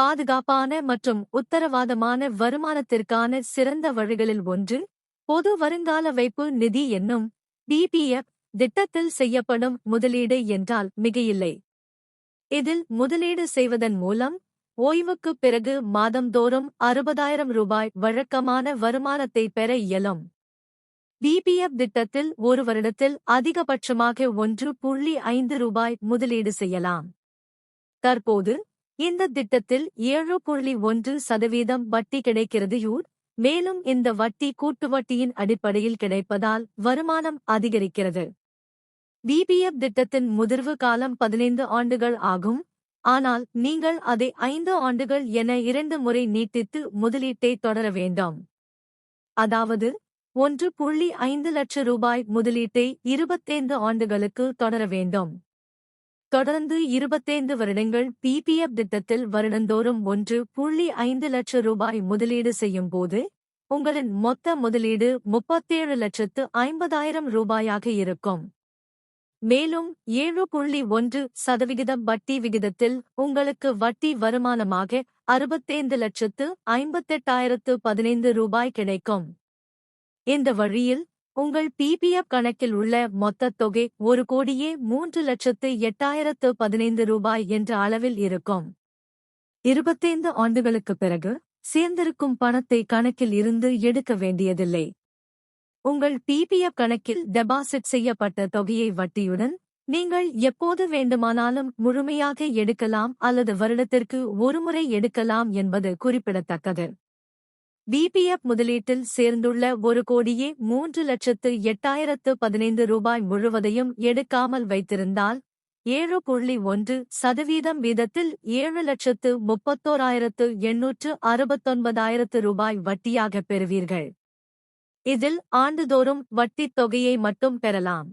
பாதுகாப்பான மற்றும் உத்தரவாதமான வருமானத்திற்கான சிறந்த வழிகளில் ஒன்று பொது வருங்கால வைப்பு நிதி என்னும் பிபிஎஃப் திட்டத்தில் செய்யப்படும் முதலீடு என்றால் மிகையில்லை. இதில் முதலீடு செய்வதன் மூலம் ஓய்வுக்குப் பிறகு மாதந்தோறும் அறுபதாயிரம் ரூபாய் வழக்கமான வருமானத்தை பெற இயலும். பிபிஎஃப் திட்டத்தில் ஒரு வருடத்தில் அதிகபட்சமாக ஒன்று புள்ளி ஐந்து ரூபாய் முதலீடு செய்யலாம். தற்போது இந்த திட்டத்தில் ஏழு புள்ளி ஒன்று சதவீதம் வட்டி கிடைக்கிறது யூர். மேலும் இந்த வட்டி கூட்டு வட்டியின் அடிப்படையில் கிடைப்பதால் வருமானம் அதிகரிக்கிறது. பிபிஎஃப் திட்டத்தின் முதிர்வு காலம் பதினைந்து ஆண்டுகள் ஆகும். ஆனால் நீங்கள் அதை ஐந்து ஆண்டுகள் என இரண்டு முறை நீட்டித்து முதலீட்டை தொடர வேண்டும். அதாவது ஒன்று புள்ளி ஐந்து லட்ச ரூபாய் முதலீட்டை இருபத்தைந்து ஆண்டுகளுக்கு தொடர வேண்டும். தொடர்ந்து இருபத்தைந்து வருடங்கள் பிபிஎஃப் திட்டத்தில் வருடந்தோறும் ஒன்று புள்ளி ஐந்து லட்ச ரூபாய் முதலீடு செய்யும் போது உங்களின் மொத்த முதலீடு முப்பத்தேழு லட்சத்து ஐம்பதாயிரம் ரூபாயாக இருக்கும். மேலும் ஏழு புள்ளி ஒன்று சதவிகிதம் வட்டி விகிதத்தில் உங்களுக்கு வட்டி வருமானமாக அறுபத்தைந்து லட்சத்து ஐம்பத்தெட்டாயிரத்து பதினைந்து ரூபாய் கிடைக்கும். இந்த வழியில் உங்கள் பிபிஎஃப் கணக்கில் உள்ள மொத்த தொகை ஒரு கோடியே மூன்று லட்சத்து எட்டாயிரத்து பதினைந்து ரூபாய் என்ற அளவில் இருக்கும். இருபத்தைந்து ஆண்டுகளுக்குப் பிறகு சேர்ந்திருக்கும் பணத்தை கணக்கில் இருந்து எடுக்க வேண்டியதில்லை. உங்கள் பிபிஎஃப் கணக்கில் டெபாசிட் செய்யப்பட்ட தொகையை வட்டியுடன் நீங்கள் எப்போது வேண்டுமானாலும் முழுமையாக எடுக்கலாம் அல்லது வருடத்திற்கு ஒருமுறை எடுக்கலாம் என்பது குறிப்பிடத்தக்கது. பிபிஎஃப் முதலீட்டில் சேர்ந்துள்ள ஒரு கோடியே மூன்று லட்சத்து எட்டாயிரத்து பதினைந்து ரூபாய் முழுவதையும் எடுக்காமல் வைத்திருந்தால் ஏழு புள்ளி ஒன்று சதவீதம் வீதத்தில் ஏழு லட்சத்து முப்பத்தோராயிரத்து எண்ணூற்று அறுபத்தொன்பதாயிரத்து ரூபாய் வட்டியாக பெறுவீர்கள். இதில் ஆண்டுதோறும் வட்டித் தொகையை மட்டும் பெறலாம்.